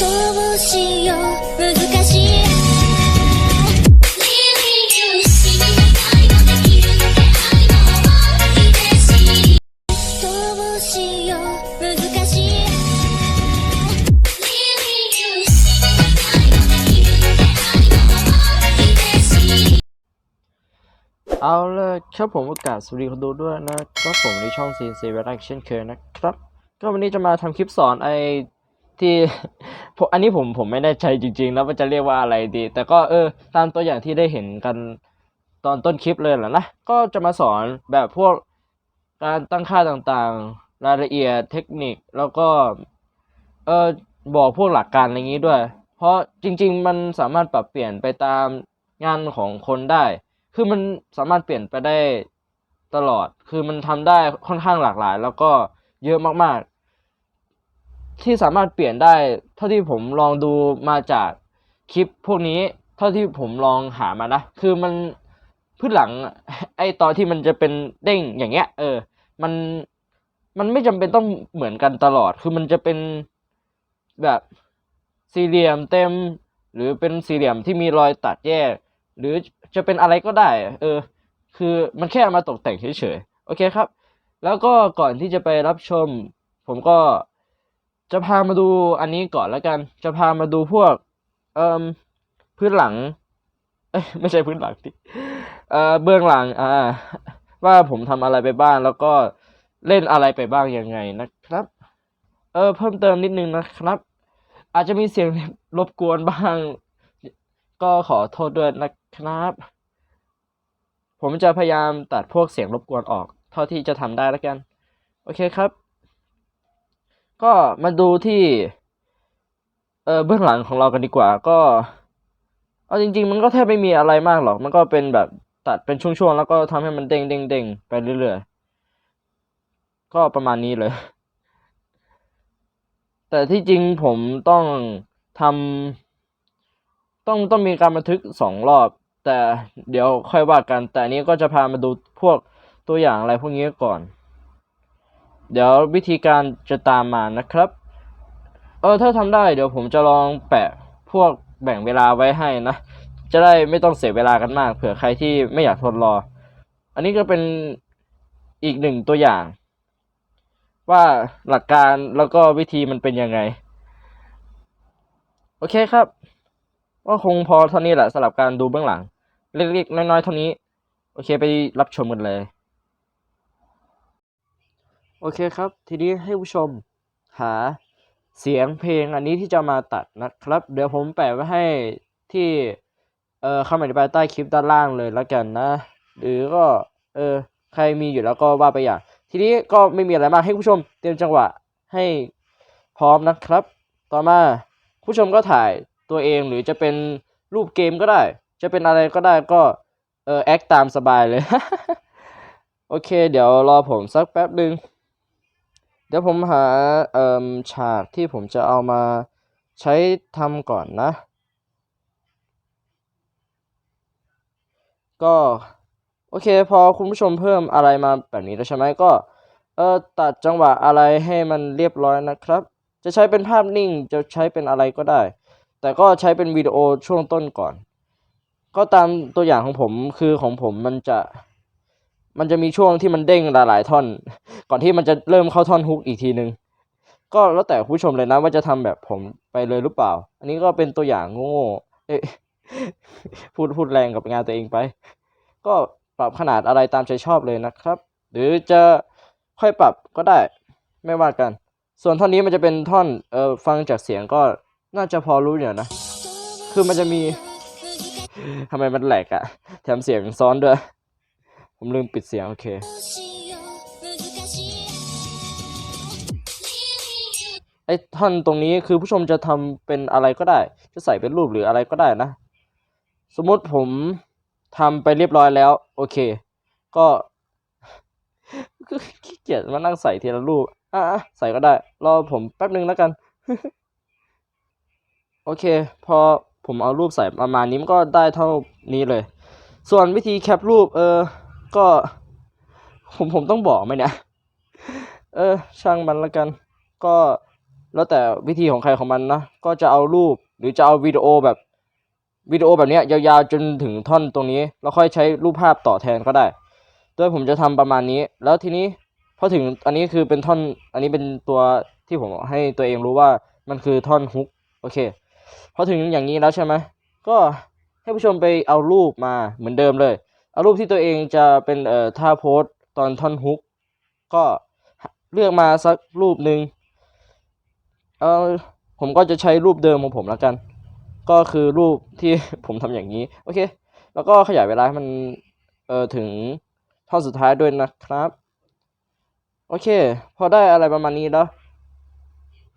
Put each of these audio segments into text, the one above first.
どうしよう難しいどうしよう難しい เอาเลยครับผมโอกาสสวัสดีคนดูด้วยนะครับผมในช่อง CNC Reaction เคยนะครับ ก็วันนี้จะมาทำคลิปสอนไอ ที่ผมอันนี้ผมผมไม่แน่ใจจริง ๆ แล้วว่าจะเรียกว่าอะไรดี แต่ก็เออ ตามตัวอย่างที่ได้เห็นกันตอนต้นคลิปเลยแหละนะ ก็จะมาสอนแบบพวกการตั้งค่าต่างๆ รายละเอียดเทคนิคแล้วก็เออบอกพวกหลักการอะไรอย่างนี้ด้วย เพราะจริง ๆ มันสามารถปรับเปลี่ยนไปตามงานของคนได้ คือมันสามารถเปลี่ยนไปได้ตลอด คือมันทำได้ค่อนข้างหลากหลาย แล้วก็เยอะมากๆ ที่สามารถเปลี่ยนได้ เท่าที่ผมลองดูมาจากคลิปพวกนี้ เท่าที่ผมลองหามานะคือมันพื้นหลังไอตอนที่มันจะเป็นเด้งอย่างเงี้ย เออ มันมันไม่จำเป็นต้องเหมือนกันตลอด คือมันจะเป็นแบบสี่เหลี่ยมเต็ม หรือเป็นสี่เหลี่ยมที่มีรอยตัดแยก หรือจะเป็นอะไรก็ได้ เออ คือมันแค่มาตกแต่งเฉยๆ โอเคครับ แล้วก็ก่อนที่จะไปรับชม ผมก็ จะพามาดูอันนี้ก่อนแล้วกัน จะพามาดูพวก เอ่มพื้นหลัง เอ้ยไม่ใช่พื้นหลังดิเอ่อเบื้องหลัง อ่า ว่าผมทำอะไรไปบ้างแล้วก็เล่นอะไรไปบ้างยังไงนะครับ เออเพิ่มเติมนิดนึงนะครับ อาจจะมีเสียงรบกวนบ้าง ก็ขอโทษด้วยนะครับ ผมจะพยายามตัดพวกเสียงรบกวนออก เท่าที่จะทำได้แล้วกัน โอเคครับ ก็มาดูที่ เออเบื้องหลังของเรากันดีกว่า ก็ เอาจริง ๆ มันก็แทบไม่มีอะไรมากหรอก มันก็เป็นแบบตัดเป็นช่วงๆ แล้วก็ทำให้มันเด้งเด้งเด้งไปเรื่อยๆ ก็ประมาณนี้เลย แต่ที่จริงผมต้องทำต้องต้องมีการบันทึกสองรอบ แต่เดี๋ยวค่อยว่ากัน แต่อันนี้ก็จะพามาดูพวกตัวอย่างอะไรพวกนี้ก่อน เดี๋ยววิธีการจะตามมานะครับ เออถ้าทำได้เดี๋ยวผมจะลองแปะพวกแบ่งเวลาไว้ให้นะ จะได้ไม่ต้องเสียเวลากันมาก เผื่อใครที่ไม่อยากทนรอ อันนี้ก็เป็นอีกหนึ่งตัวอย่าง ว่าหลักการแล้วก็วิธีมันเป็นยังไง โอเคครับ ก็คงพอเท่านี้แหละสำหรับการดูเบื้องหลัง เล็กๆน้อยๆเท่านี้ โอเคไปรับชมกันเลย โอเคครับ ทีนี้ให้ผู้ชมหาเสียงเพลงอันนี้ที่จะมาตัดนะครับ เดี๋ยวผมแปะไว้ให้ที่เอ่อคำอธิบายใต้คลิปด้านล่างเลยแล้วกันนะ หรือก็เออใครมีอยู่แล้วก็ว่าไปอย่าง ทีนี้ก็ไม่มีอะไรมากให้ผู้ชมเตรียมจังหวะให้พร้อมนะครับ ต่อมาผู้ชมก็ถ่ายตัวเองหรือจะเป็นรูปเกมก็ได้ จะเป็นอะไรก็ได้ก็เออแอคตามสบายเลย โอเค เดี๋ยวรอผมสักแป๊บหนึ่ง เดี๋ยวผมหาเอ่มฉากที่ผมจะเอามาใช้ทำก่อนนะ ก็ โอเคพอคุณผู้ชมเพิ่มอะไรมาแบบนี้แล้วใช่ไหมก็เออตัดจังหวะอะไรให้มันเรียบร้อยนะครับ จะใช้เป็นภาพนิ่งจะใช้เป็นอะไรก็ได้ แต่ก็ใช้เป็นวิดีโอช่วงต้นก่อน ก็ตามตัวอย่างของผมคือของผมมันจะ มันจะมีช่วงที่มันเด้งหลายๆท่อน ก่อนที่มันจะเริ่มเข้าท่อนฮุกอีกทีนึง ก็แล้วแต่ผู้ชมเลยนะว่าจะทำแบบผมไปเลยหรือเปล่า อันนี้ก็เป็นตัวอย่างโง่ๆเอ๊ะพูดพูดแรงกับงานตัวเองไป ก็ปรับขนาดอะไรตามใจชอบเลยนะครับ หรือจะค่อยปรับก็ได้ไม่ว่ากัน ส่วนท่อนนี้มันจะเป็นท่อนเออฟังจากเสียงก็น่าจะพอรู้อยู่นะ คือมันจะมีทำไมมันแหลกอะแถมเสียงซ้อนด้วย ผมลืมปิดเสียง โอเค ไอ้ท่อนตรงนี้คือผู้ชมจะทำเป็นอะไรก็ได้ จะใส่เป็นรูปหรืออะไรก็ได้นะ สมมติผมทำไปเรียบร้อยแล้ว โอเค ก็ขี้เกียจมานั่งใส่ทีละรูป อะใส่ก็ได้ รอผมแป๊บหนึ่งแล้วกัน โอเค พอผมเอารูปใส่ประมาณนี้มันก็ได้เท่านี้เลย ส่วนวิธีแคปรูป เออ ก็ ผมผมต้องบอกไหมเนี่ยเออ ช่างมันละกัน ก็แล้วแต่วิธีของใครของมันนะก็จะเอารูปหรือจะเอาวิดีโอแบบวิดีโอแบบเนี้ยยาวๆจนถึงท่อนตรงนี้ แล้วค่อยใช้รูปภาพต่อแทนก็ได้โดยผมจะทำประมาณนี้ แล้วทีนี้พอถึงอันนี้คือเป็นท่อน อันนี้เป็นตัวที่ผมให้ตัวเองรู้ว่ามันคือท่อนฮุกโอเคพอถึงอย่างนี้แล้วใช่ไหมก็ให้ผู้ชมไปเอารูปมาเหมือนเดิมเลย รูปที่ตัวเองจะเป็นเอ่อท่าโพสตอนท่อนฮุกก็เลือกมาสักรูปหนึ่งเออผมก็จะใช้รูปเดิมของผมแล้วกัน ก็คือรูปที่ผมทำอย่างนี้ โอเค แล้วก็ขยายเวลาให้มันเออถึงท่อนสุดท้ายด้วยนะครับ โอเค พอได้อะไรประมาณนี้แล้ว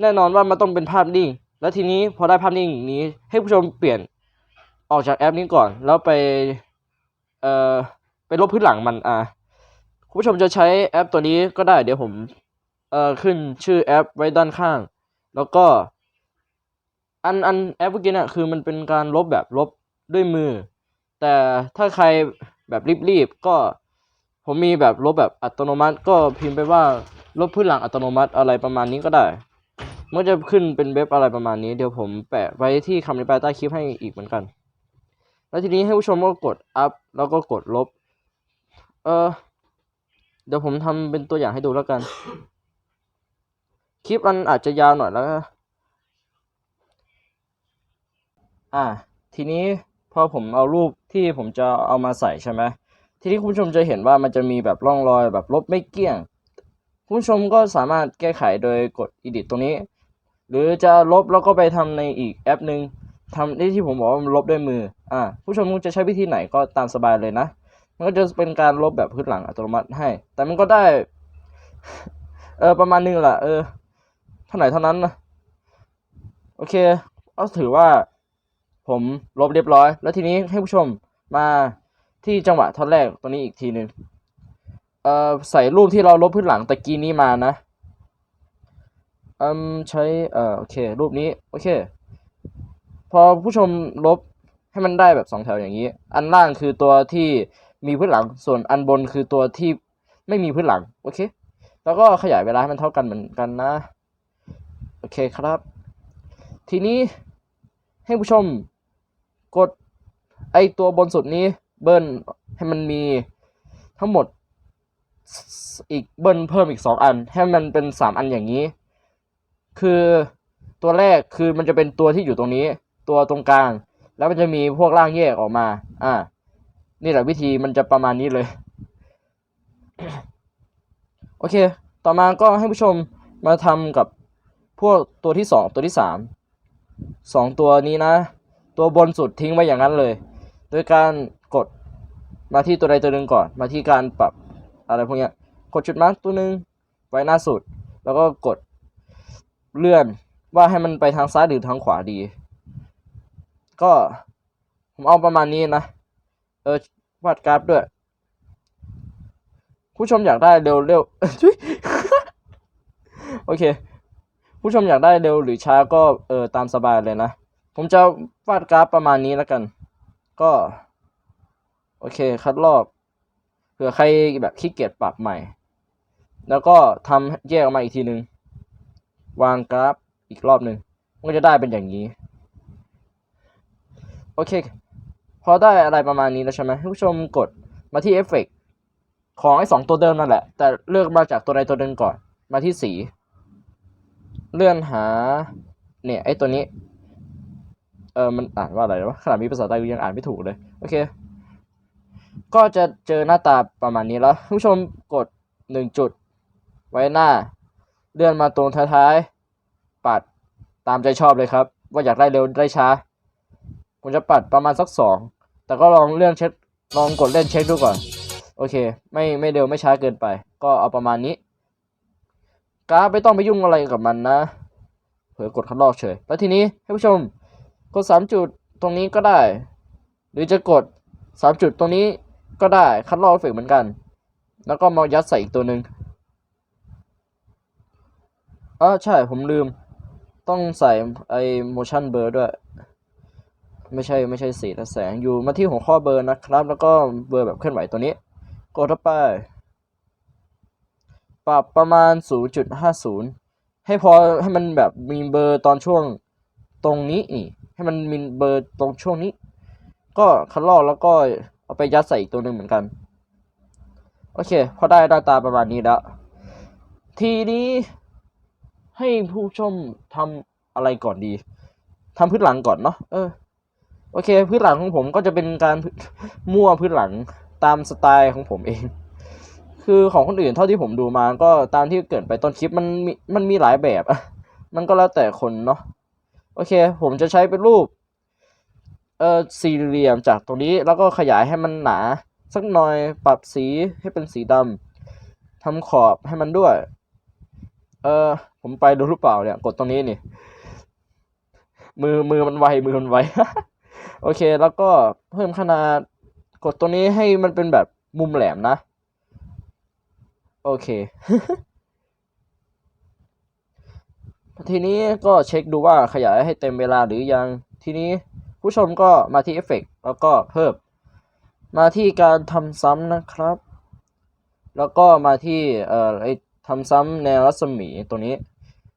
แน่นอนว่ามันต้องเป็นภาพนิ่ง แล้วทีนี้พอได้ภาพนิ่งนี้ให้ผู้ชมเปลี่ยนออกจากแอปนี้ก่อน แล้วไป เอ่อไปลบพื้นหลังมันอ่าคุณผู้ชมจะใช้แอปตัวนี้ก็ได้ เดี๋ยวผมเอ่อขึ้นชื่อแอปไว้ด้านข้าง แล้วก็ อันอันแอปเมื่อกี้นี่ยคือมันเป็นการลบแบบลบด้วยมือ แต่ถ้าใครแบบรีบๆก็ผมมีแบบลบแบบอัตโนมัติ ก็พิมพ์ไปว่าลบพื้นหลังอัตโนมัติอะไรประมาณนี้ก็ได้มันจะขึ้นเป็นเว็บอะไรประมาณนี้ เดี๋ยวผมแปะไว้ที่คำอธิบายใต้คลิปให้อีกเหมือนกัน แล้วทีนี้ให้ผู้ชมก็กดอัพแล้วก็กดลบ เออเดี๋ยวผมทำเป็นตัวอย่างให้ดูแล้วกัน คลิปมันอาจจะยาวหน่อยแล้วอ่า ทีนี้พอผมเอารูปที่ผมจะเอามาใส่ใช่ไหมทีนี้คุณผู้ชมจะเห็นว่ามันจะมีแบบร่องรอยแบบลบไม่เกลี้ยง คุณผู้ชมก็สามารถแก้ไขโดยกด edit ตรงนี้ หรือจะลบแล้วก็ไปทำในอีกแอปหนึ่ง ทำได้ที่ผมบอกว่าลบด้วยมือ อ่า ผู้ชมจะใช้วิธีไหนก็ตามสบายเลยนะ มันก็จะเป็นการลบแบบพื้นหลังอัตโนมัติให้ แต่มันก็ได้ เออประมาณนึงแหละ เออเท่าไหร่เท่านั้นนะโอเคเอาถือว่า ผมลบเรียบร้อย แล้วทีนี้ให้ผู้ชมมาที่จังหวะท่อนแรกตัวนี้อีกทีหนึ่งเอ่อใส่รูปที่เราลบพื้นหลังตะกี้นี้มานะอืมใช้เอ่อโอเค รูปนี้ โอเค พอผู้ชมลบให้มันได้แบบสองแถวอย่างนี้ อันล่างคือตัวที่มีพื้นหลัง ส่วนอันบนคือตัวที่ไม่มีพื้นหลัง โอเค แล้วก็ขยายเวลาให้มันเท่ากันเหมือนกันนะ โอเคครับ ทีนี้ให้ผู้ชมกดไอตัวบนสุดนี้เบิ้ลให้มันมีทั้งหมดอีกเบิ้ลเพิ่มอีกสองอัน ให้มันเป็นสามอันอย่างนี้ คือตัวแรกคือมันจะเป็นตัวที่อยู่ตรงนี้ ตัวตรงกลาง แล้วมันจะมีพวกร่างแยกออกมา อ่า นี่แหละวิธีมันจะประมาณนี้เลย โอเค ต่อมาก็ให้ผู้ชมมาทำกับพวกตัวที่สองตัวที่สามสองตัวนี้นะ ตัวบนสุดทิ้งไว้อย่างนั้นเลย โดยการกดมาที่ตัวใดตัวหนึ่งก่อน มาที่การปรับอะไรพวกนี้กดจุดมาร์กตัวหนึ่งไว้หน้าสุด แล้วก็กดเลื่อนว่าให้มันไปทางซ้ายหรือทางขวาดี ก็ผมเอาประมาณนี้นะ เออวาดกราฟด้วย ผู้ชมอยากได้เร็วเร็วโอเค ผู้ชมอยากได้เร็วหรือช้าก็เออตามสบายเลยนะ ผมจะวาดกราฟประมาณนี้แล้วกัน ก็ โอเค คัดลอกเผื่อใครแบบขี้เกียจปรับใหม่ แล้วก็ทำแยกออกมาอีกทีนึง วางกราฟอีกรอบหนึ่งมันก็จะได้เป็นอย่างนี้ โอเค พอได้อะไรประมาณนี้แล้วใช่ไหมให้ผู้ชมกดมาที่เอฟเฟกของไอ้สองตัวเดิมนั่นแหละ แต่เลือกมาจากตัวใดตัวหนึ่งก่อน มาที่สี เลื่อนหา เนี่ยไอ้ตัวนี้ เออมันอ่านว่าอะไรวะ ขนาดมีภาษาไทยกูยังอ่านไม่ถูกเลย โอเค ก็จะเจอหน้าตาประมาณนี้แล้วผู้ชมกดหนึ่งจุด ไว้หน้า เลื่อนมาตรงท้ายๆ ปัดตามใจชอบเลยครับ ว่าอยากได้เร็วได้ช้า ผมจะปัดประมาณสักสองแต่ก็ลองเลื่อนเช็คลองกดเล่นเช็คดูก่อน โอเค ไม่ไม่เร็วไม่ช้าเกินไป ก็เอาประมาณนี้กราฟไม่ต้องไปยุ่งอะไรกับมันนะเผลอกดคัดลอกเฉย แล้วทีนี้ให้ผู้ชมกดสามจุดตรงนี้ก็ได้ หรือจะกดสามจุดตรงนี้ก็ได้คัดลอกเอฟกเหมือนกัน แล้วก็มายัดใส่อีกตัวหนึ่งอ๋อใช่ผมลืม ต้องใส่ไอ้ motion blur ด้วย ไม่ใช่ไม่ใช่สีและแสงอยู่มาที่หัวข้อเบอร์นะครับ แล้วก็เบอร์แบบเคลื่อนไหวตัวนี้กดเข้าไป ปรับประมาณ 0.50 ให้พอให้มันแบบมีเบอร์ตอนช่วงตรงนี้นี่ให้มันมีเบอร์ตรงช่วงนี้ ก็คัดลอกแล้วก็เอาไปยัดใส่อีกตัวหนึ่งเหมือนกัน โอเค พอได้หน้าตาประมาณนี้แล้ว ทีนี้ให้ผู้ชมทำอะไรก่อนดีทำพื้นหลังก่อนเนาะเออ โอเค พื้นหลังของผมก็จะเป็นการมั่วพื้นหลังตามสไตล์ของผมเอง คือของคนอื่นเท่าที่ผมดูมาก็ตามที่เกิดไปต้นคลิปมันมีมันมีหลายแบบอะมันก็แล้วแต่คนเนาะโอเค ผมจะใช้เป็นรูปเอ่อสี่เหลี่ยมจากตรงนี้แล้วก็ขยายให้มันหนา สักหน่อยปรับสีให้เป็นสีดำทำขอบให้มันด้วย เออผมไปดูรือเปล่าเนี่ย กดตรงนี้นี่ มือมือมันไวมือมันไว โอเค แล้วก็เพิ่มขนาดกดตัวนี้ให้มันเป็นแบบมุมแหลมนะ โอเค ทีนี้ก็เช็คดูว่าขยายให้เต็มเวลาหรือยัง ทีนี้ผู้ชมก็มาที่เอฟเฟกแล้วก็เพิ่ม มาที่การทำซ้ำนะครับ แล้วก็มาที่เอ่อไอทำซ้ำแนวรัศมีตรงนี้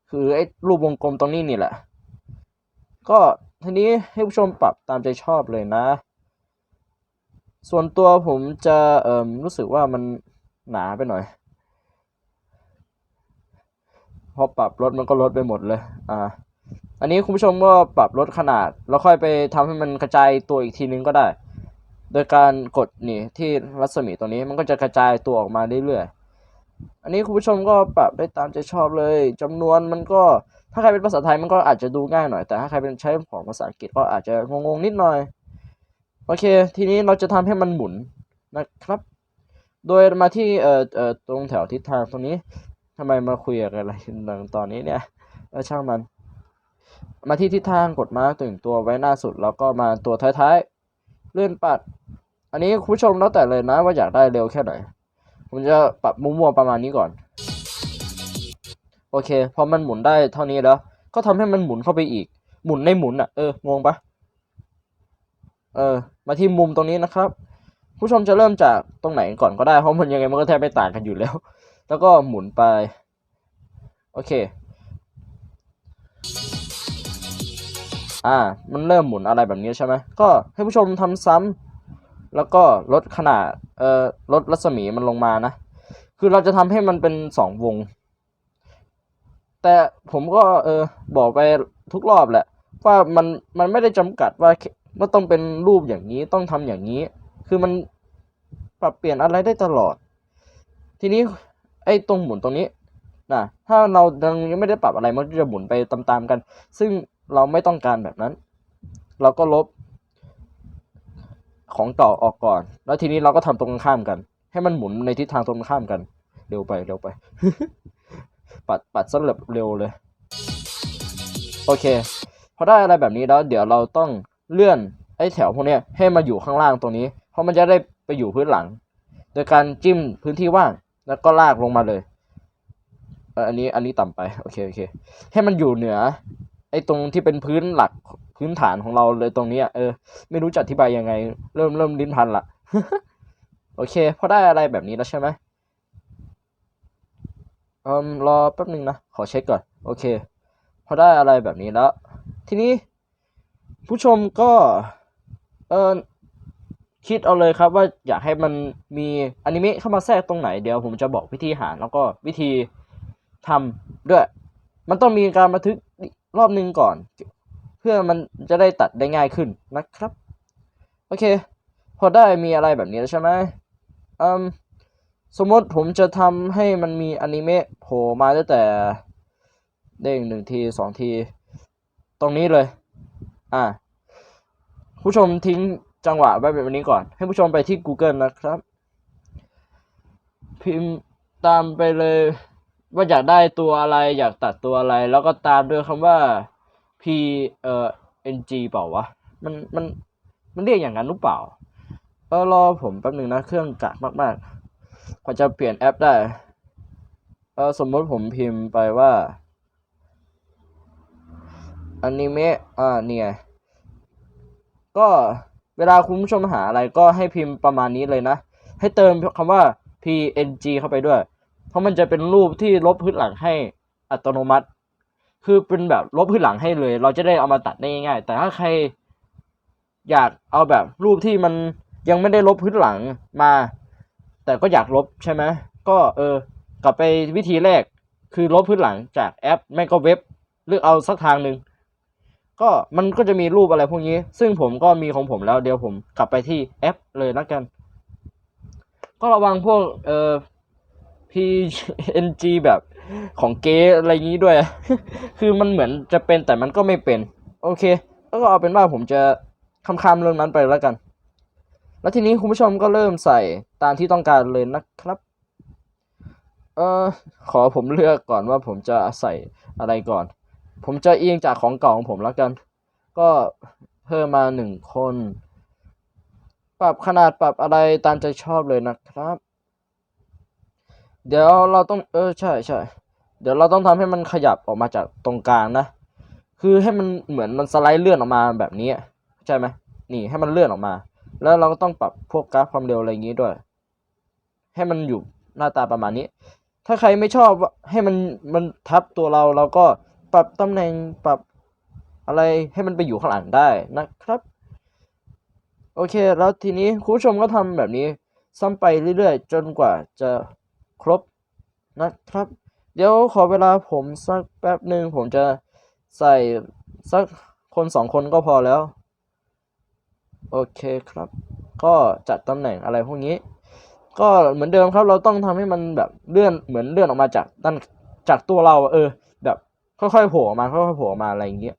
คือไอ้รูปวงกลมตรงนี้นี่แหละ ก็ ทีนี้ให้ผู้ชมปรับตามใจชอบเลยนะ ส่วนตัวผมจะเอ่มรู้สึกว่ามันหนาไปหน่อย พอปรับลดมันก็ลดไปหมดเลย อ่า อันนี้คุณผู้ชมก็ปรับลดขนาด แล้วค่อยไปทำให้มันกระจายตัวอีกทีนึงก็ได้ โดยการกดนี่ที่รัศมีตัวนี้มันก็จะกระจายตัวออกมาเรื่อยๆ อันนี้คุณผู้ชมก็ปรับได้ตามใจชอบเลยจำนวนมันก็ ถ้าใครเป็นภาษาไทยมันก็อาจจะดูง่ายหน่อยแต่ถ้าใครเป็นใช้ของภาษาอังกฤษก็อาจจะงงๆนิดหน่อย โอเค ทีนี้เราจะทำให้มันหมุนนะครับ โดยมาที่เอ่อเอ่อตรงแถวทิศทางตรงนี้ทำไมมาคุยอะไรกันตอนนี้เนี่ยเออช่างมัน มาที่ทิศทางกดมาร์กตึงตัวไว้หน้าสุด แล้วก็มาตัวท้ายๆเลื่อนปัด อันนี้คุณผู้ชมแล้วแต่เลยนะว่าอยากได้เร็วแค่ไหนผมจะปรับมั่วๆประมาณนี้ก่อน โอเค พอมันหมุนได้เท่านี้แล้ว ก็ทำให้มันหมุนเข้าไปอีก หมุนในหมุนอะ เออ งงปะเออ มาที่มุมตรงนี้นะครับ ผู้ชมจะเริ่มจากตรงไหนก่อนก็ได้ เพราะมันยังไงมันก็แทบไม่ต่างกันอยู่แล้ว แล้วก็หมุนไป โอเค อ่า มันเริ่มหมุนอะไรแบบนี้ใช่ไหม ก็ให้ผู้ชมทำซ้ำแล้วก็ลดขนาด เอ่อ ลดรัศมีมันลงมานะ คือเราจะทำให้มันเป็นสองวง แต่ผมก็เออบอกไปทุกรอบแหละ ว่ามันมันไม่ได้จำกัดว่าว่าต้องเป็นรูปอย่างนี้ต้องทำอย่างนี้ คือมันปรับเปลี่ยนอะไรได้ตลอด ทีนี้ไอ้ตรงหมุนตรงนี้นะถ้าเรายังไม่ได้ปรับอะไรมันจะหมุนไปตามๆกัน ซึ่งเราไม่ต้องการแบบนั้น เราก็ลบของต่อออกก่อน แล้วทีนี้เราก็ทำตรงข้ามกัน ให้มันหมุนในทิศทางตรงข้ามกัน เร็วไปเร็วไป ปัดปัดสลับเร็วเลย โอเค พอได้อะไรแบบนี้แล้ว เดี๋ยวเราต้องเลื่อนไอ้แถวพวกนี้ให้มาอยู่ข้างล่างตรงนี้ เพราะมันจะได้ไปอยู่พื้นหลัง โดยการจิ้มพื้นที่ว่างแล้วก็ลากลงมาเลยเอออันนี้อันนี้ต่ำไปโอเคโอเค ให้มันอยู่เหนือ ไอ้ตรงที่เป็นพื้นหลักพื้นฐานของเราเลยตรงนี้เออ ไม่รู้จะอธิบายยังไง เริ่มเริ่มลิ้นพันละโอเคพอได้อะไรแบบนี้แล้วใช่ไหม เอืมรอแป๊บหนึ่งนะ ขอเช็คก่อน โอเค พอได้อะไรแบบนี้แล้ว ทีนี้ ผู้ชมก็เออคิดเอาเลยครับว่าอยากให้มันมีอนิเมะเข้ามาแทรกตรงไหนเดี๋ยวผมจะบอกวิธีหาแล้วก็วิธีทำด้วย มันต้องมีการบันทึกรอบหนึ่งก่อน เพื่อมันจะได้ตัดได้ง่ายขึ้นนะครับ โอเค พอได้มีอะไรแบบนี้แล้วใช่ไหมอืม สมมติผมจะทำให้มันมีอนิเมะโผล่มาตั้งแต่เด้งหนึ่งทีสองที ตรงนี้เลย อ่า ผู้ชมทิ้งจังหวะไว้แบบนี้ก่อน ให้ผู้ชมไปที่ Google นะครับ พิมพ์ตามไปเลย ว่าอยากได้ตัวอะไรอยากตัดตัวอะไร แล้วก็ตามด้วยคำว่า p เอ่อ ng เปล่าวะ มันมันมันเรียกอย่างนั้นหรือเปล่าเออรอผมแป๊บหนึ่งนะ เครื่องกากมาก ๆ กว่าจะเปลี่ยนแอปได้เออสมมติผมพิมพ์ไปว่าอนิเมะอ่าเนี่ยก็เวลาคุณผู้ชมหาอะไรก็ให้พิมพ์ประมาณนี้เลยนะ ให้เติมคำว่า png เข้าไปด้วย เพราะมันจะเป็นรูปที่ลบพื้นหลังให้อัตโนมัติ คือเป็นแบบลบพื้นหลังให้เลย เราจะได้เอามาตัดได้ง่ายๆแต่ถ้าใครอยากเอาแบบรูปที่มันยังไม่ได้ลบพื้นหลังมา แต่ก็อยากลบใช่ไหมก็เออกลับไปวิธีแรกคือลบพื้นหลังจากแอปไม่ก็เว็บเลือกเอาสักทางหนึ่งก็มันก็จะมีรูปอะไรพวกนี้ ซึ่งผมก็มีของผมแล้วเดี๋ยวผมกลับไปที่แอปเลยแล้วกัน ก็ระวังพวกเอ่อ PNG แบบของเก๊อะไรอย่างนี้ด้วย คือมันเหมือนจะเป็นแต่มันก็ไม่เป็น โอเค แล้วก็เอาเป็นว่าผมจะคำคำๆเรื่องนั้นไปแล้วกัน แล้วทีนี้คุณผู้ชมก็เริ่มใส่ตามที่ต้องการเลยนะครับ เออขอผมเลือกก่อนว่าผมจะใส่อะไรก่อน ผมจะเอียงจากของเก่าของผมแล้วกัน ก็เพิ่มมาหนึ่งคน ปรับขนาดปรับอะไรตามใจชอบเลยนะครับ เดี๋ยวเราต้องเออใช่ใช่เดี๋ยวเราต้องทำให้มันขยับออกมาจากตรงกลางนะ คือให้มันเหมือนมันสไลด์เลื่อนออกมาแบบนี้เข้าใจไหมนี่ให้มันเลื่อนออกมา แล้วเราก็ต้องปรับพวกกราฟความเร็วอะไรอย่างนี้ด้วย ให้มันอยู่หน้าตาประมาณนี้ ถ้าใครไม่ชอบให้มันมันทับตัวเราเราก็ปรับตำแหน่งปรับอะไรให้มันไปอยู่ข้างหลังได้นะครับ โอเค แล้วทีนี้คุณผู้ชมก็ทำแบบนี้ซ้ำไปเรื่อยๆ จนกว่าจะครบนะครับ เดี๋ยวขอเวลาผมสักแป๊บหนึ่งผมจะใส่สักคนสองคนก็พอแล้ว โอเคครับ ก็จัดตำแหน่งอะไรพวกนี้ ก็เหมือนเดิมครับเราต้องทำให้มันแบบเลื่อนเหมือนเลื่อนออกมาจากด้านจากตัวเราเออ แบบค่อยๆโผล่ออกมาค่อยๆโผล่ออกมาอะไรอย่างเงี้ย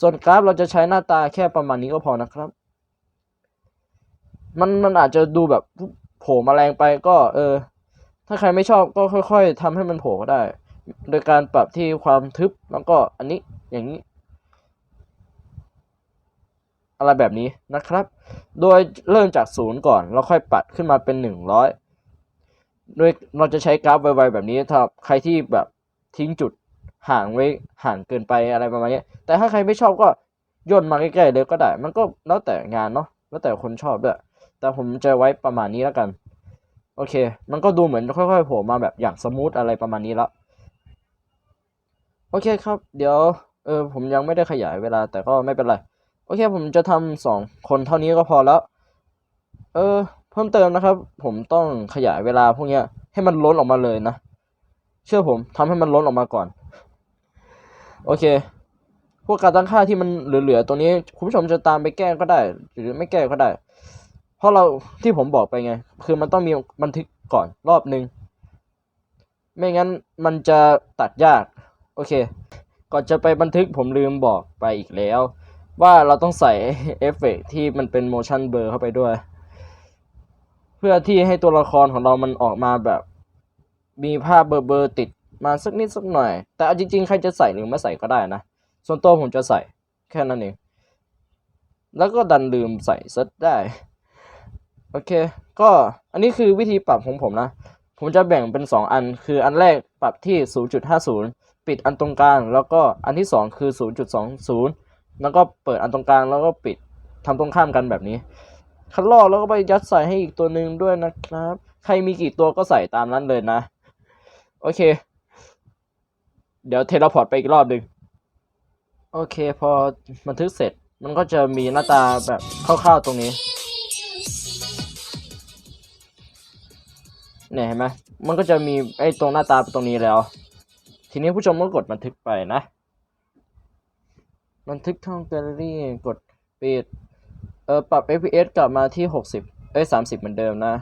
ส่วนกราฟเราจะใช้หน้าตาแค่ประมาณนี้ก็พอนะครับ มันมันอาจจะดูแบบโผล่มาแรงไปก็ เออ ถ้าใครไม่ชอบก็ค่อย ๆทำให้มันโผล่ก็ได้ โดยการปรับที่ความทึบแล้วก็อันนี้อย่างนี้ อะไรแบบนี้นะครับ โดยเริ่มจากศูนย์ก่อนแล้วค่อยปัดขึ้นมาเป็นหนึ่งร้อยโดยเราจะใช้กราฟไวๆแบบนี้ถ้าใครที่แบบทิ้งจุดห่างไว้ห่างเกินไปอะไรประมาณนี้ แต่ถ้าใครไม่ชอบก็ย่นมาใกล้ๆเลยก็ได้ มันก็แล้วแต่งานเนาะแล้วแต่คนชอบด้วย แต่ผมจะไว้ประมาณนี้แล้วกัน โอเค มันก็ดูเหมือนค่อยๆโผล่มาแบบอย่างสมูทอะไรประมาณนี้แล้วโอเคครับ เดี๋ยวเออผมยังไม่ได้ขยายเวลาแต่ก็ไม่เป็นไร อเคผมจะทำสองคนเท่านี้ก็พอแล้ว เออ เพิ่มเติมนะครับ ผมต้องขยายเวลาพวกเนี้ย ให้มันล้นออกมาเลยนะ เชื่อผมทำให้มันล้นออกมาก่อน โอเค พวกการตั้งค่าที่มันเหลือๆตัวนี้คุณผู้ชมจะตามไปแก้ก็ได้ หรือไม่แก้ก็ได้ เพราะเราที่ผมบอกไปไง คือมันต้องมีบันทึกก่อนรอบนึง ไม่งั้นมันจะตัดยาก โอเค ก่อนจะไปบันทึกผมลืมบอกไปอีกแล้ว ว่าเราต้องใส่เอฟเฟกต์ที่มันเป็น motion blur เข้าไปด้วย เพื่อที่ให้ตัวละครของเรามันออกมาแบบ มีภาพเบลอๆติดมาสักนิดสักหน่อย แต่เอาจริงๆ ใครจะใส่หรือไม่ใส่ก็ได้นะ ส่วนตัวผมจะใส่แค่นั้นเอง แล้วก็ดันลืมใส่ซะได้ โอเค ก็อันนี้คือวิธีปรับของผมนะ ผมจะแบ่งเป็น 2 อัน คืออันแรกปรับที่ 0.50 ปิดอันตรงกลาง แล้วก็อันที่ 2 คือ 0.20 แล้วก็เปิดอันตรงกลางแล้วก็ปิดทำตรงข้ามกันแบบนี้ คัดลอกแล้วก็ไปยัดใส่ให้อีกตัวหนึ่งด้วยนะครับ ใครมีกี่ตัวก็ใส่ตามนั้นเลยนะ โอเค เดี๋ยวเทเลพอร์ตไปอีกรอบหนึ่งโอเค พอบันทึกเสร็จมันก็จะมีหน้าตาแบบคร่าวๆตรงนี้เนี่ยเห็นไหมมันก็จะมีไอ้ตรงหน้าตาตรงนี้แล้ว ทีนี้ผู้ชมก็กดบันทึกไปนะ บันทึกท่องแกลเลอรี่กดปิดเออปรับ fps กลับมาที่ 60 เอ้ย 30 เหมือนเดิมนะ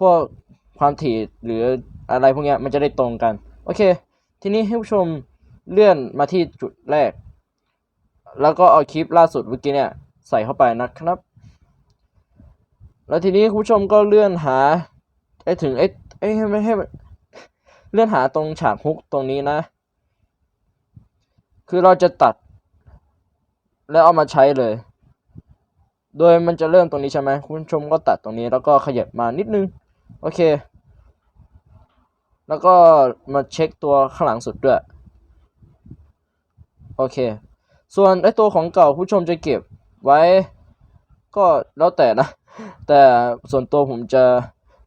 พวกความถี่หรืออะไรพวกเนี้ยมันจะได้ตรงกัน โอเค ทีนี้ให้ผู้ชมเลื่อนมาที่จุดแรก แล้วก็เอาคลิปล่าสุดเมื่อกี้เนี่ย ใส่เข้าไปนะครับ แล้วทีนี้คุณผู้ชมก็เลื่อนหาไอ้ถึงไอ้ไอ้ให้ไม่ให้เลื่อนหาตรงฉากฮุกตรงนี้นะ คือเราจะตัด แล้วเอามาใช้เลย โดยมันจะเริ่มตรงนี้ใช่ไหมคุณชมก็ตัดตรงนี้แล้วก็ขยับมานิดนึง โอเค แล้วก็มาเช็คตัวข้างหลังสุดด้วย โอเค ส่วนไอตัวของเก่าผู้ชมจะเก็บไว้ ก็แล้วแต่นะ แต่ส่วนตัวผมจะ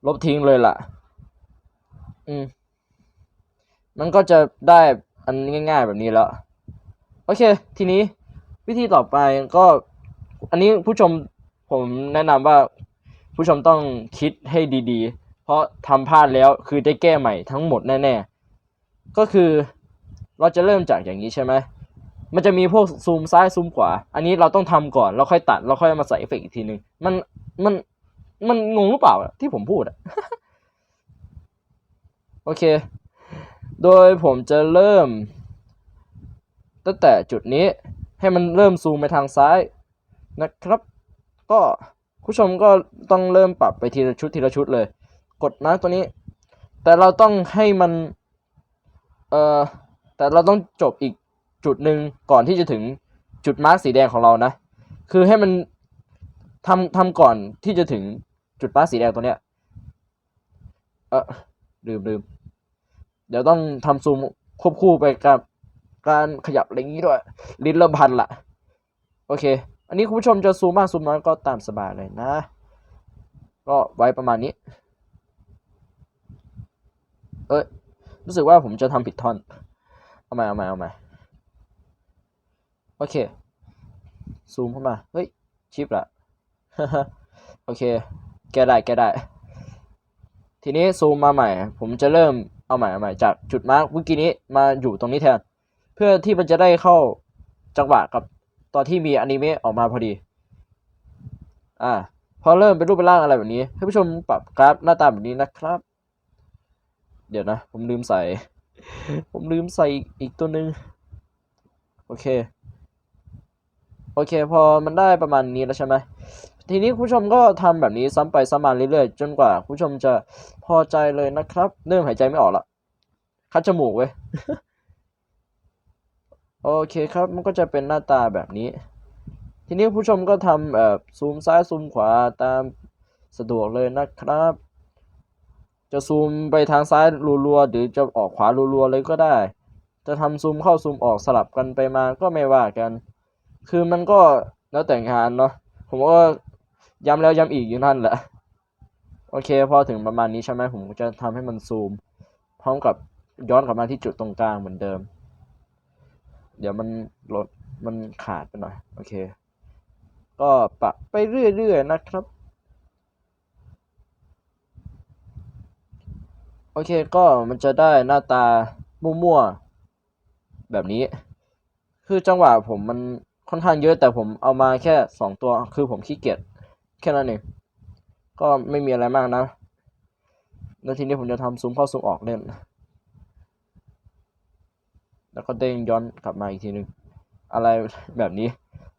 ลบทิ้งเลยล่ะ อืม มันก็จะได้อันง่ายๆแบบนี้แล้ว โอเค ทีนี้ วิธีต่อไปก็ อันนี้ผู้ชมผมแนะนำว่าผู้ชมต้องคิดให้ดีๆ เพราะทำพลาดแล้วคือได้แก้ใหม่ทั้งหมดแน่ ๆ ก็คือเราจะเริ่มจากอย่างนี้ใช่ไหมมันจะมีพวกซูมซ้ายซูมขวา อันนี้เราต้องทำก่อนแล้วค่อยตัดแล้วค่อยมาใส่เอฟเฟกอีกทีหนึ่งมันมันมันงงหรือเปล่าที่ผมพูดอะโอเค โดยผมจะเริ่ม ตั้งแต่จุดนี้ ให้มันเริ่มซูมไปทางซ้ายนะครับ ก็ผู้ชมก็ต้องเริ่มปรับไปทีละชุดทีละชุดเลย กดมาร์กตัวนี้ แต่เราต้องให้มันเอ่อแต่เราต้องจบอีกจุดหนึ่งก่อนที่จะถึงจุดมาร์กสีแดงของเรานะ คือให้มันทำทำก่อนที่จะถึงจุดมาร์กสีแดงตัวเนี้ยเออลืมลืมเดี๋ยวต้องทำซูมควบคู่ไปกับ การขยับอะไรอย่างนี้ด้วย ลิ้นเริ่มพันละโอเค อันนี้คุณผู้ชมจะซูมมากซูมน้อยก็ตามสบายเลยนะ ก็ไว้ประมาณนี้ เอ้ยรู้สึกว่าผมจะทำผิดท่อน เอาใหม่เอาใหม่เอาใหม่โอเค ซูมเข้ามา เฮ้ย ชิปละโอเค แก้ได้ แก้ได้ ทีนี้ซูมมาใหม่ ผมจะเริ่มเอาใหม่เอาใหม่ จากจุดมาร์กเมื่อกี้นี้มาอยู่ตรงนี้แทน เพื่อที่มันจะได้เข้าจังหวะกับตอนที่มีอนิเมะออกมาพอดี อ่า พอเริ่มเป็นรูปเป็นร่างอะไรแบบนี้ให้ผู้ชมปรับกราฟหน้าตาแบบนี้นะครับ เดี๋ยวนะ ผมลืมใส่ ผมลืมใส่อีกตัวหนึ่งโอเค โอเค พอมันได้ประมาณนี้แล้วใช่ไหมทีนี้คุณผู้ชมก็ทำแบบนี้ซ้ำไปซ้ำมาเรื่อยๆ จนกว่าคุณผู้ชมจะพอใจเลยนะครับ เริ่มหายใจไม่ออกละคัดจมูกเว้ย โอเคครับมันก็จะเป็นหน้าตาแบบนี้ ทีนี้ผู้ชมก็ทำแบบซูมซ้ายซูมขวาตามสะดวกเลยนะครับ จะซูมไปทางซ้ายรัวๆหรือจะออกขวารัวๆเลยก็ได้ จะทำซูมเข้าซูมออกสลับกันไปมาก็ไม่ว่ากัน คือมันก็แล้วแต่งานเนาะผมก็ย้ำแล้วย้ำอีกอยู่นั่นแหละโอเคพอถึงประมาณนี้ใช่ไหมผมจะทำให้มันซูม พร้อมกับย้อนกลับมาที่จุดตรงกลางเหมือนเดิม เดี๋ยวมันลดมันขาดไปหน่อย โอเค ก็ปรับไปเรื่อยๆนะครับ โอเคก็มันจะได้หน้าตามั่วๆแบบนี้ คือจังหวะผมมันค่อนข้างเยอะแต่ผมเอามาแค่สองตัวคือผมขี้เกียจแค่นั้นเองก็ไม่มีอะไรมากนะ แล้วทีนี้ผมจะทำซูมเข้าซูมออกเล่น แล้วก็เด้งย้อนกลับมาอีกทีหนึ่งอะไรแบบนี้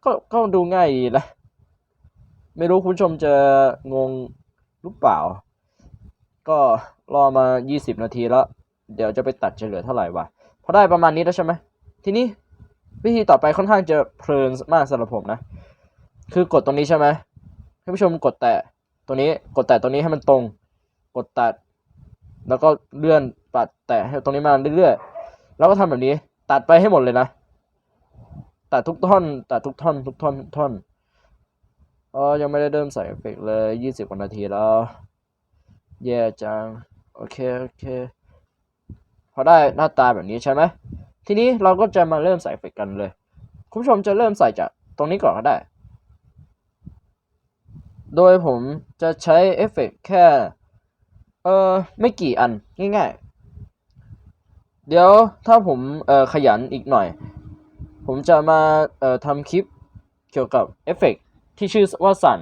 ก็ก็ดูง่ายดีแหละ ไม่รู้คุณชมจะงงหรือเปล่า ก็รอมา 20 นาทีแล้ว เดี๋ยวจะไปตัดจะเหลือเท่าไหร่วะพอได้ประมาณนี้แล้วใช่ไหมทีนี้วิธีต่อไปค่อนข้างจะเพลินมากสำหรับผมนะ คือกดตรงนี้ใช่ไหมให้ผู้ชมกดแตะตัวนี้กดแตะตรงนี้ให้มันตรง กดตัด แล้วก็เลื่อนปัดแตะให้ตรงนี้มาเรื่อยๆ แล้วก็ทำแบบนี้ ตัดไปให้หมดเลยนะ ตัดทุกท่อน ตัดทุกท่อน ทุกท่อนทุกท่อนอ๋อยังไม่ได้เริ่มใส่เอฟเฟกต์เลยยี่สิบกว่านาทีแล้ว แย่จัง โอเค โอเค พอได้หน้าตาแบบนี้ใช่ไหม ทีนี้เราก็จะมาเริ่มใส่เอฟเฟกต์กันเลย คุณผู้ชมจะเริ่มใส่จากตรงนี้ก่อนก็ได้ โดยผมจะใช้เอฟเฟกต์แค่ เออไม่กี่อัน ง่ายๆ เดี๋ยวถ้าผมเอ่อขยันอีกหน่อย ผมจะมาเอ่อทำคลิปเกี่ยวกับเอฟเฟกต์ที่ชื่อว่าสั่น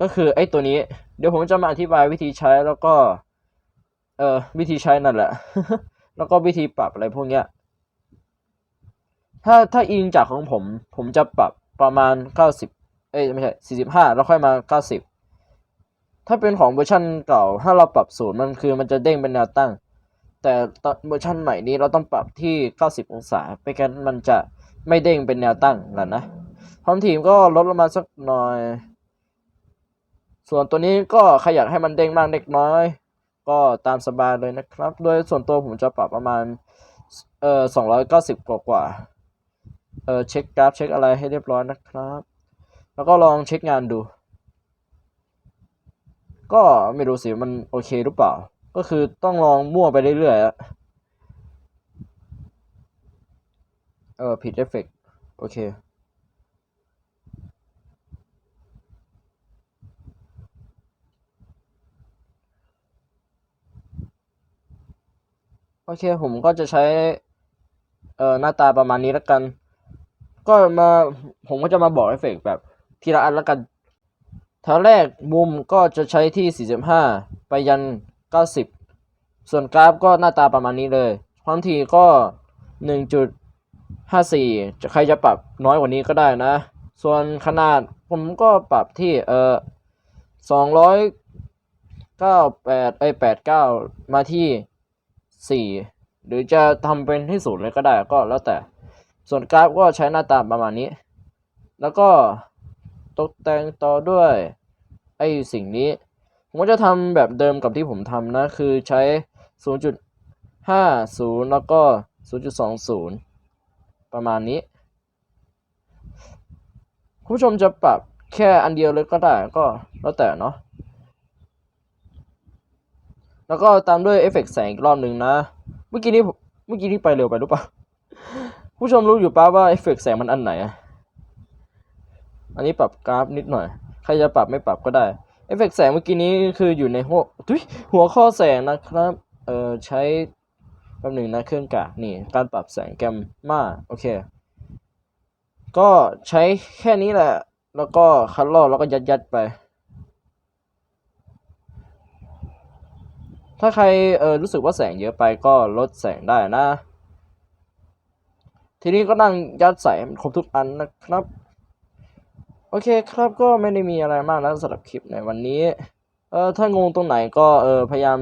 ก็คือไอ้ตัวนี้ เดี๋ยวผมจะมาอธิบายวิธีใช้แล้วก็ เอ่อวิธีใช้นั่นแหละ แล้วก็วิธีปรับอะไรพวกเนี้ยถ้าถ้าอิงจากของผม ผมจะปรับประมาณ 90 เอ้ยไม่ใช่ 45 แล้วค่อยมา 90 ถ้าเป็นของเวอร์ชันเก่า ถ้าเราปรับศูนย์มันคือมันจะเด้งเป็นแนวตั้ง แต่ตอนเวอร์ชันใหม่นี้เราต้องปรับที่ 90 องศาไปกันมันจะไม่เด้งเป็นแนวตั้งแล้วนะความถี่ก็ลดลงมาสักหน่อย ส่วนตัวนี้ก็ใครอยากให้มันเด้งมากเล็กน้อย ก็ตามสบายเลยนะครับ โดยส่วนตัวผมจะปรับประมาณเอ่อ290 กว่ากว่าเออเช็คกราฟเช็คอะไรให้เรียบร้อยนะครับ แล้วก็ลองเช็คงานดู ก็ไม่รู้สิมันโอเคหรือเปล่า ก็คือต้องลองมั่วไปเรื่อยๆเออผิดเอฟเฟกต์โอเค โอเค ผมก็จะใช้ เอ่อหน้าตาประมาณนี้แล้วกัน ก็มาผมก็จะมาบอกเอฟเฟกต์แบบทีละอันแล้วกันแถวแรกมุมก็จะใช้ที่ 45 ไปยัน 90 ส่วนกราฟก็หน้าตาประมาณนี้เลย ความถี่ก็ 1.54จะใครจะปรับน้อยกว่านี้ก็ได้นะ ส่วนขนาดผมก็ปรับที่เออ298ไอ้89 มาที่ 4 หรือจะทำเป็นที่ศูนย์เลยก็ได้ก็แล้วแต่ ส่วนกราฟก็ใช้หน้าตาประมาณนี้ แล้วก็ตกแต่งต่อด้วยไอ้สิ่งนี้ ผมก็จะทำแบบเดิมกับที่ผมทำนะ คือใช้ 0.50 แล้วก็ 0.20 ประมาณนี้ คุณผู้ชมจะปรับแค่อันเดียวเลยก็ได้ก็แล้วแต่เนาะ แล้วก็ตามด้วยเอฟเฟกต์แสงอีกรอบหนึ่งนะ เมื่อกี้นี้เมื่อกี้นี้ไปเร็วไปรือเปล่าผู้ชมรู้อยู่ป่ะว่าเอฟเฟกต์แสงมันอันไหนอะอันนี้ปรับกราฟนิดหน่อย ใครจะปรับไม่ปรับก็ได้ เอฟเฟกต์แสงเมื่อกี้นี้คืออยู่ในหัวหัวข้อแสงนะครับ เอ่อใช้แป๊บหนึ่งนะเครื่องกากนี่ การปรับแสงแกมมาโอเค ก็ใช้แค่นี้แหละ แล้วก็คัดลอกแล้วก็ยัดยัดไป ถ้าใครเออรู้สึกว่าแสงเยอะไปก็ลดแสงได้นะ ทีนี้ก็นั่งยัดใส่ครบทุกอันนะครับ โอเคครับก็ไม่ได้มีอะไรมากนะสำหรับคลิปในวันนี้ เออถ้างงตรงไหนก็เออพยายาม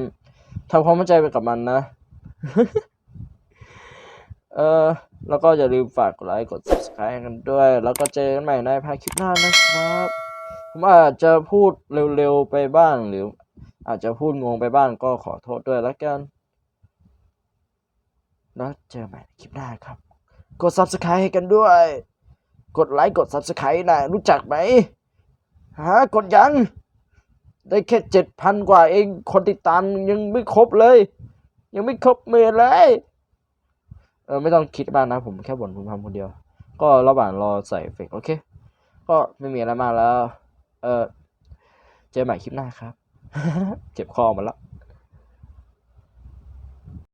ทำความเข้าใจไปกับมันนะ เออแล้วก็อย่าลืมฝากกดไลค์กด subscribe กันด้วย แล้วก็เจอกันใหม่ในภายคลิปหน้านะครับ ผมอาจจะพูดเร็วๆไปบ้างหรือ อาจจะพูดงงไปบ้างก็ขอโทษด้วยแล้วกัน แล้วเจอกันใหม่คลิปหน้าครับ กด subscribe ให้กันด้วย กดไลค์กด subscribe นะรู้จักไหมฮะกดยัง ได้แค่เจ็ดพันกว่าเองคนติดตามยังไม่ครบเลย ยังไม่ครบหมื่นเลยเออไม่ต้องคิดมากนะผมแค่บ่นพึมพำคนเดียว ก็ระหว่างรอใส่เฟกโอเค ก็ไม่มีอะไรมากแล้ว เออเจอใหม่คลิปหน้าครับ เจ็บคอมาแล้ว